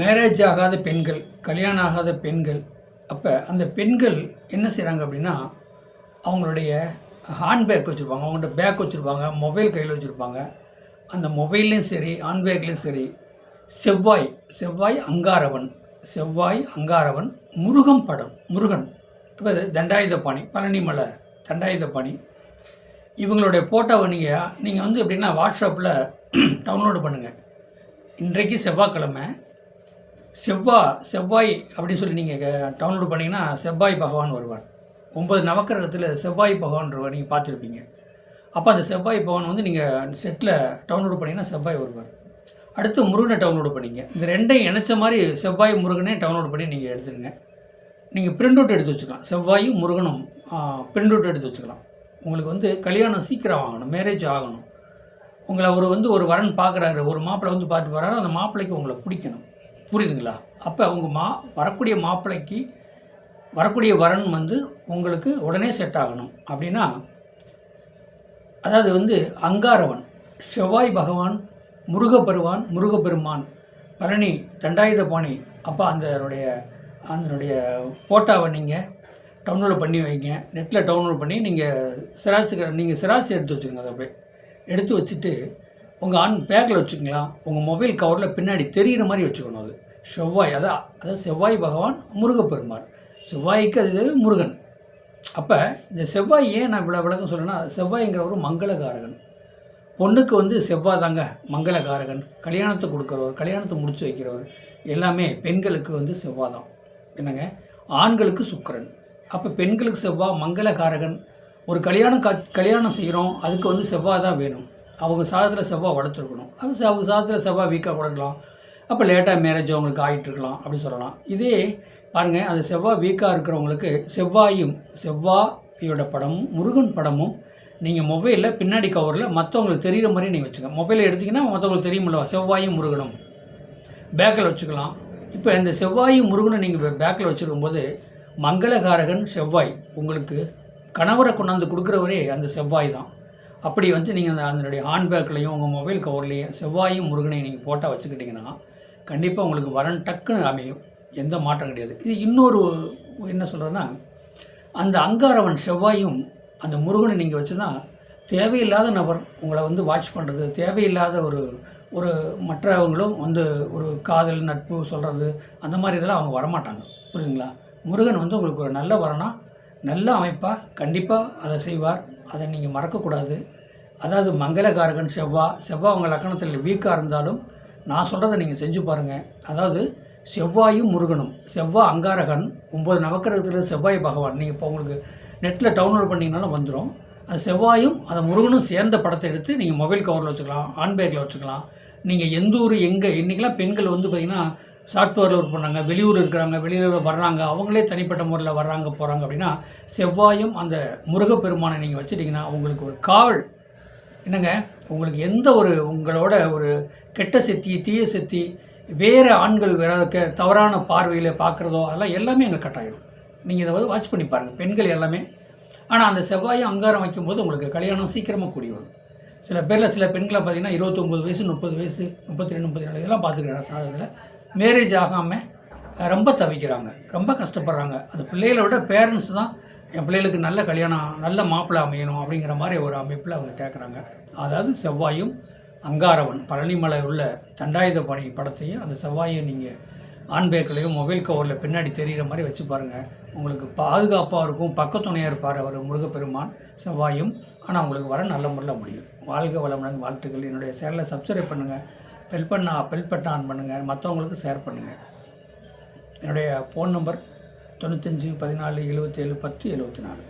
Marriage ஆகாத பெண்கள் கல்யாணம் ஆகாத பெண்கள் அப்போ அந்த பெண்கள் என்ன செய்கிறாங்க அப்படின்னா அவங்களுடைய ஹேண்ட்பேக் வச்சுருப்பாங்க அவங்கள்ட்ட பேக் வச்சுருப்பாங்க மொபைல் கையில் வச்சுருப்பாங்க. அந்த மொபைல்லையும் சரி ஹேண்ட்பேக்லேயும் சரி செவ்வாய் செவ்வாய் அங்காரவன் செவ்வாய் அங்காரவன் முருகன் படம் முருகன். இப்போ தண்டாயுதபாணி பழனிமலை தண்டாயுதபாணி. இவங்களுடைய ஃபோட்டோவை நீங்கள் நீங்கள் வந்து எப்படின்னா வாட்ஸ்அப்பில் டவுன்லோடு பண்ணுங்கள் இன்றைக்கு செவ்வாய்க்கிழமை செவ்வாய் செவ்வாய் அப்படின்னு சொல்லி நீங்கள் டவுன்லோடு பண்ணிங்கன்னா செவ்வாய் பகவான் வருவார். ஒன்பது நவக்கிரகத்தில் செவ்வாய் பகவான் நீங்கள் பார்த்துருப்பீங்க. அப்போ அந்த செவ்வாய் பகவான் வந்து நீங்கள் செட்டில் டவுன்லோடு பண்ணிங்கன்னா செவ்வாய் வருவார். அடுத்து முருகனை டவுன்லோடு பண்ணிங்க. இந்த ரெண்டையும் இணைச்ச மாதிரி செவ்வாய் முருகனே டவுன்லோட் பண்ணி நீங்கள் எடுத்துருங்க. நீங்கள் பிரிண்ட் அவுட் எடுத்து வச்சுக்கலாம். செவ்வாயும் முருகனும் பிரிண்ட் அவுட் எடுத்து வச்சுக்கலாம். உங்களுக்கு வந்து கல்யாணம் சீக்கிரம் ஆகணும் மேரேஜ் ஆகணும். உங்களை ஒரு வந்து ஒரு வரன் பார்க்குறாரு ஒரு மாப்பிள்ளை வந்து பார்த்து போகிறாரு அந்த மாப்பிள்ளைக்கு உங்களை பிடிக்கணும். புரியுதுங்களா? அப்போ உங்கள் மா வரக்கூடிய மாப்பிள்ளைக்கு வரக்கூடிய வரன் வந்து உங்களுக்கு உடனே செட் ஆகணும். அப்படின்னா அதாவது வந்து அங்காரவன் செவ்வாய் பகவான் முருகப்பெருவான் முருகப்பெருமான் பழனி தண்டாயுதபாணி அப்போ அதனுடைய அதனுடைய ஃபோட்டோவை நீங்கள் டவுன்லோட் பண்ணி வைங்க. நெட்டில் டவுன்லோட் பண்ணி நீங்கள் சிராட்சி நீங்கள் சிராசு எடுத்து வச்சுருங்க அதை அப்படியே. எடுத்து வச்சுட்டு உங்கள் ஆண் பேக்கில் வச்சுக்கலாம் உங்கள் மொபைல் கவரில் பின்னாடி தெரிகிற மாதிரி வச்சுக்கணும் அது. செவ்வாய் அதான் அதாவது செவ்வாய் பகவான் முருகப்பெருமார். செவ்வாய்க்கு அது முருகன். அப்போ இந்த செவ்வாய் ஏன் நான் இவ்வளோ விளக்கம் சொல்கிறேன்னா செவ்வாய்ங்கிற ஒரு மங்களகாரகன். பொண்ணுக்கு வந்து செவ்வாய் தாங்க மங்களகாரகன். கல்யாணத்தை கொடுக்குறவர் கல்யாணத்தை முடிச்சு வைக்கிறவர். எல்லாமே பெண்களுக்கு வந்து செவ்வாய் தான். என்னங்க? ஆண்களுக்கு சுக்கரன். அப்போ பெண்களுக்கு செவ்வாய் மங்களகாரகன். ஒரு கல்யாணம் காட்சி கல்யாணம் செய்கிறோம் அதுக்கு வந்து செவ்வாய் தான் வேணும். அவங்க சாதத்தில் செவ்வாய் வளர்த்துருக்கணும். அது அவங்க சாதத்தில் செவ்வாய் வீக்காக கொடுக்கலாம் அப்போ லேட்டாக மேரேஜ் அவங்களுக்கு ஆகிட்டுருக்கலாம் அப்படின்னு சொல்லலாம். இதே பாருங்கள் அந்த செவ்வாய் வீக்காக இருக்கிறவங்களுக்கு செவ்வாயும் செவ்வாயோட படமும் முருகன் படமும் நீங்கள் மொபைலில் பின்னாடி கவரில் மற்றவங்களுக்கு தெரிகிற மாதிரி நீங்கள் வச்சுக்கோங்க. மொபைலை எடுத்தீங்கன்னா மற்றவங்களுக்கு தெரியுமில்ல செவ்வாயும் முருகனும். பேக்கில் வச்சுக்கலாம். இப்போ இந்த செவ்வாயும் முருகனை நீங்கள் பேக்கில் வச்சுருக்கும்போது மங்களகாரகன் செவ்வாய். உங்களுக்கு கணவரை கொண்டாந்து கொடுக்குறவரே அந்த செவ்வாய் தான். அப்படி வந்து நீங்கள் அந்த அதனுடைய ஹேண்ட்பேக்லேயும் உங்கள் மொபைல் கவர்லேயும் செவ்வாயும் முருகனையும் நீங்கள் போட்டால் வச்சுக்கிட்டிங்கன்னா கண்டிப்பாக உங்களுக்கு வரன் டக்குன்னு அமையும். எந்த மாற்றம் கிடையாது. இது இன்னொரு என்ன சொல்கிறேன்னா அந்த அங்காரவன் செவ்வாயும் அந்த முருகனை நீங்கள் வச்சுன்னா தேவையில்லாத நபர் உங்களை வந்து வாட்ச் பண்ணுறது தேவையில்லாத ஒரு ஒரு மற்றவங்களும் வந்து ஒரு காதல் நட்பு சொல்கிறது அந்த மாதிரி இதெல்லாம் அவங்க வரமாட்டாங்க. புரியுதுங்களா? முருகன் வந்து உங்களுக்கு ஒரு நல்ல வரனா நல்ல அமைப்பாக கண்டிப்பாக அதை செய்வார். அதை நீங்கள் மறக்கக்கூடாது. அதாவது மங்களகாரகன் செவ்வாய் செவ்வாய் உங்கள் லக்கணத்தில் வீக்காக இருந்தாலும் நான் சொல்கிறத நீங்கள் செஞ்சு பாருங்கள் அதாவது செவ்வாயும் முருகனும் செவ்வாய் அங்காரகன் ஒம்பது நவக்கிரகத்தில் செவ்வாய் பகவான். நீங்கள் இப்போ உங்களுக்கு நெட்டில் டவுன்லோட் பண்ணிங்கனாலும் வந்துடும் அந்த செவ்வாயும் அந்த முருகனும் சேர்ந்த படத்தை எடுத்து நீங்கள் மொபைல் கவரில் வச்சுக்கலாம் ஹேண்ட்பேக்கில் வச்சுக்கலாம். நீங்கள் எந்த ஊர் எங்கே இன்றைக்கெலாம் பெண்கள் வந்து பார்த்திங்கன்னா சாஃப்ட்வேரில் ஒர்க் பண்ணாங்க வெளியூர் இருக்கிறாங்க வெளியூரில் வர்றாங்க அவங்களே தனிப்பட்ட முறையில் வர்றாங்க போகிறாங்க அப்படின்னா செவ்வாயும் அந்த முருகப்பெருமானை நீங்கள் வச்சுட்டிங்கன்னா உங்களுக்கு ஒரு காவல். என்னங்க? உங்களுக்கு எந்த ஒரு உங்களோட ஒரு கெட்ட சக்தி தீய சக்தி வேறு ஆண்கள் வேற தவறான பார்வையில் பார்க்குறதோ அதெல்லாம் எல்லாமே அங்கே கட்டாயிடும் நீங்கள் இதை வந்து வாட்ச் பண்ணி பாருங்கள் பெண்கள் எல்லாமே. ஆனால் அந்த செவ்வாயை அங்காரம் வைக்கும்போது உங்களுக்கு கல்யாணம் சீக்கிரமாக கூடி வரும். சில பேரில் சில பெண்களை பார்த்தீங்கன்னா இருபத்தொம்பது வயசு முப்பது வயசு முப்பத்தி ரெண்டு முப்பத்தி நாலு இதெல்லாம் பார்த்துக்கிறேன் சாதத்தில் மேரேஜ் ஆகாமல் ரொம்ப தவிக்கிறாங்க. ரொம்ப கஷ்டப்படுறாங்க. அந்த பிள்ளைகளை விட பேரண்ட்ஸ் தான் என் பிள்ளைகளுக்கு நல்ல கல்யாணம் நல்ல மாப்பிள்ளை அமையணும் அப்படிங்கிற மாதிரி ஒரு அமைப்பில் அவங்க கேட்குறாங்க அதாவது செவ்வாயும் அங்காரவன் பழனிமலை உள்ள தண்டாயுதபாணி படத்தையும் அந்த செவ்வாயை நீங்கள் ஆன் பேக்கிலையும் மொபைல் கவரில் பின்னாடி தெரிகிற மாதிரி வச்சு பாருங்கள் உங்களுக்கு பாதுகாப்பாக இருக்கும் பக்கத்துணையாக இருப்பார் அவர் முருகப்பெருமான் செவ்வாயும். ஆனால் உங்களுக்கு வர நல்ல முறையில் முடியும். வாழ்க வளமுடன் வாழ்த்துக்கள். என்னுடைய சேனலை சப்ஸ்கிரைப் பண்ணுங்கள் பெல் பண்ணா பெல் பட்டன் ஆன் பண்ணுங்கள் மற்றவங்களுக்கு ஷேர் பண்ணுங்கள் என்னுடைய ஃபோன் நம்பர் தொண்ணூத்தஞ்சு பதினாலு எழுபத்தேழு பத்து எழுபத்தி நாலு.